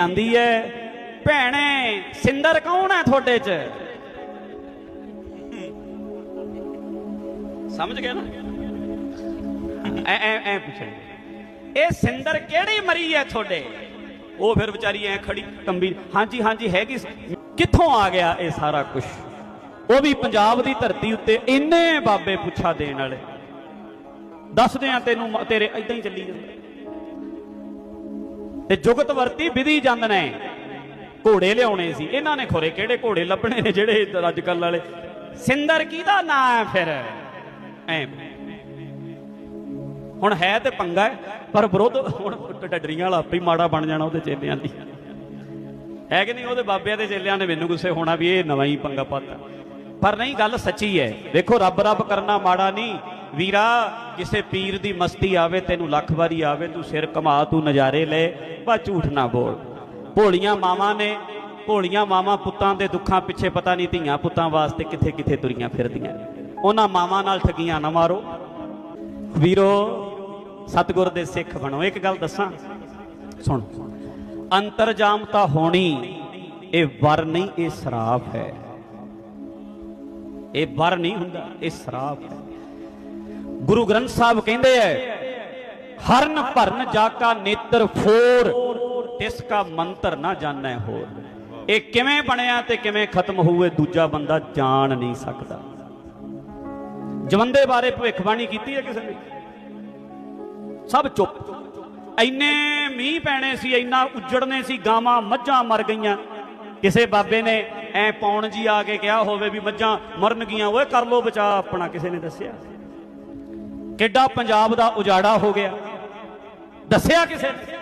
ਆਂਦੀ ਐ ਭੈਣੇ ਸਿੰਦਰ ਕੌਣ ਹੈ ਤੁਹਾਡੇ ਚ? ਸਮਝ ਗਏ ਨਾ? ਐ ਐ ਐ ਪੁੱਛਣ ਇਹ ਸਿੰਦਰ ਕਿਹੜੀ ਮਰੀ ਐ ਤੁਹਾਡੇ? ਉਹ ਫਿਰ ਵਿਚਾਰੀ ਐ ਖੜੀ ਕੰਬੀ ਹਾਂਜੀ ਹਾਂਜੀ, ਹੈਗੀ ਕਿੱਥੋਂ ਆ ਗਿਆ ਇਹ ਸਾਰਾ ਕੁਝ ਉਹ ਵੀ ਪੰਜਾਬ ਦੀ ਧਰਤੀ ਉੱਤੇ ਇੰਨੇ ਬਾਬੇ ਪੁੱਛਾ ਦੇਣ ਵਾਲੇ। ਦੱਸਦੇ ਆ ਤੈਨੂੰ ਤੇਰੇ ਇਦਾਂ ਹੀ ਚੱਲੀ ਜਾਂਦਾ। ਤੇ ਜੁਗਤ ਵਰਤੀ ਵਿਧੀ ਜੰਦ ਨੇ। ਘੋੜੇ ਲਿਆਉਣੇ ਸੀ। ਇਹਨਾਂ ਨੇ ਖੋਰੇ ਕਿਹੜੇ ਘੋੜੇ ਲੱਭਣੇ ਨੇ ਜਿਹੜੇ ਅੱਜ ਕੱਲ ਵਾਲੇ? ਸਿੰਦਰ ਕਿਹਦਾ ਨਾਂ ਹੈ ਫਿਰ? ਐ। ਹੁਣ ਹੈ ਤੇ ਪੰਗਾ ਪਰ ਵਿਰੋਧ ਹੁਣ ਡੱਡਰੀਆਂ ਵਾਲਾ ਆਪੇ ਹੀ ਮਾੜਾ ਬਣ ਜਾਣਾ ਉਹਦੇ ਚੇਲਿਆਂ ਦੀ। ਹੈ ਕਿ ਨਹੀਂ? ਉਹਦੇ ਬਾਬਿਆਂ ਦੇ ਚੇਲਿਆਂ ਨੇ ਮੈਨੂੰ ਗੁੱਸੇ ਹੋਣਾ ਵੀ ਇਹ ਨਵਾਂ ਹੀ ਪੰਗਾ ਪਾਤਾ। ਪਰ ਨਹੀਂ, ਗੱਲ ਸੱਚੀ ਹੈ। ਦੇਖੋ ਰੱਬ ਰੱਬ ਕਰਨਾ ਮਾੜਾ ਨਹੀਂ। ਵੀਰਾ, ਕਿਸੇ ਪੀਰ ਦੀ ਮਸਤੀ ਆਵੇ, ਤੈਨੂੰ ਲੱਖ ਵਾਰੀ ਆਵੇ, ਤੂੰ ਸਿਰ ਕਮਾ ਤੂੰ ਨਜ਼ਾਰੇ ਲੈ, ਬਾ ਝੂਠ ਨਾ ਬੋਲ। ਭੋਲੀਆਂ ਮਾਵਾਂ ਨੇ, ਭੋਲੀਆਂ ਮਾਵਾਂ ਪੁੱਤਾਂ ਦੇ ਦੁੱਖਾਂ ਪਿੱਛੇ ਪਤਾ ਨਹੀਂ ਧੀਆਂ ਪੁੱਤਾਂ ਵਾਸਤੇ ਕਿੱਥੇ ਕਿੱਥੇ ਤੁਰੀਆਂ ਫਿਰਦੀਆਂ। ਉਹਨਾਂ ਮਾਵਾਂ ਨਾਲ ਠਗੀਆਂ ਨਾ ਮਾਰੋ। ਵੀਰੋ, ਸਤਿਗੁਰ ਦੇ ਸਿੱਖ ਬਣੋ। ਇੱਕ ਗੱਲ ਦੱਸਾਂ, ਸੁਣ। ਅੰਤਰਜਾਮਤਾ ਹੋਣੀ, ਇਹ ਵਰ ਨਹੀਂ, ਇਹ ਸਰਾਪ ਹੈ। ਇਹ ਵਰ ਨਹੀਂ ਹੁੰਦਾ, ਇਹ ਸਰਾਪ ਹੈ। ਗੁਰੂ ਗ੍ਰੰਥ ਸਾਹਿਬ ਕਹਿੰਦੇ ਐ, ਹਰਨ ਭਰਨ ਜਾ ਕਾ ਨੇਤਰ ਫੋਰ, ਤਿਸ ਕਾ ਮੰਤਰ ਨਾ ਜਾਣੈ ਹੋਰ। ਇਹ ਕਿਵੇਂ ਬਣਿਆ ਤੇ ਕਿਵੇਂ ਖਤਮ ਹੋਊਏ ਦੂਜਾ ਬੰਦਾ ਜਾਣ ਨਹੀਂ ਸਕਦਾ। ਜਵੰਦੇ ਬਾਰੇ ਭਵਿੱਖਬਾਣੀ ਕੀਤੀ ਹੈ ਕਿਸੇ ਨੇ? ਸਭ ਚੁੱਪ। ਇੰਨੇ ਮੀਂਹ ਪੈਣੇ ਸੀ, ਇੰਨਾ ਉੱਜੜਨੇ ਸੀ, ਗਾਵਾਂ ਮੱਝਾਂ ਮਰ ਗਈਆਂ। ਕਿਸੇ ਬਾਬੇ ਨੇ ਐ ਪੌਣ ਜੀ ਆ ਕੇ ਕਿਹਾ ਹੋਵੇ ਵੀ ਮੱਝਾਂ ਮਰਨ ਗਈਆਂ ਓਏ ਕਰ ਲੋ ਬਚਾ ਆਪਣਾ ਕਿਸੇ ਨੇ ਦੱਸਿਆ। ਕਿੱਡਾ ਪੰਜਾਬ ਦਾ ਉਜਾੜਾ ਹੋ ਗਿਆ। ਦੱਸਿਆ ਕਿਸੇ ਨੇ?